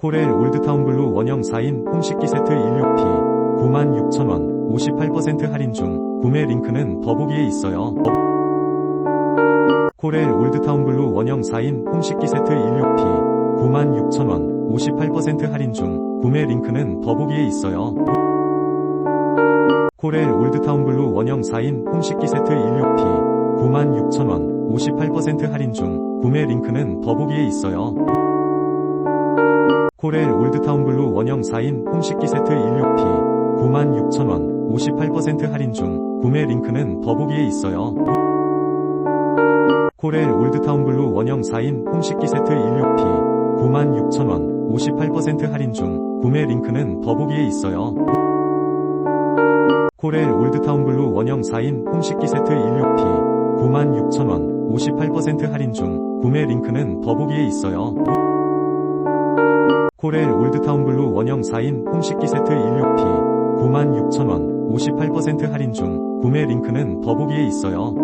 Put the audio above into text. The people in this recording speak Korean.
코렐 올드타운 블루 원형 4인 홈식기 세트 16P 96,000원 58% 할인 중 구매 링크는 더보기에 있어요. 코렐 올드타운 블루 원형 4인 홈식기 세트 16P 96,000원 58% 할인 중 구매 링크는 더보기에 있어요. 코렐 올드타운 블루 원형 4인 홈식기 세트 16P 96,000원 58% 할인 중 구매 링크는 더보기에 있어요. 코렐 올드타운 블루 원형 4인 홈식기 세트 16P 96,000원 58% 할인 중 구매 링크는 더보기에 있어요. 코렐 올드타운 블루 원형 4인 홈식기 세트 16P 96,000원 58% 할인 중 구매 링크는 더보기에 있어요. 코렐 올드타운 블루 원형 4인 홈식기 세트 16P 96,000원 58% 할인 중 구매 링크는 더보기에 있어요. 코렐 올드타운 블루 원형 4인 홈식기 세트 16P 96,000원 58% 할인 중 구매 링크는 더보기에 있어요.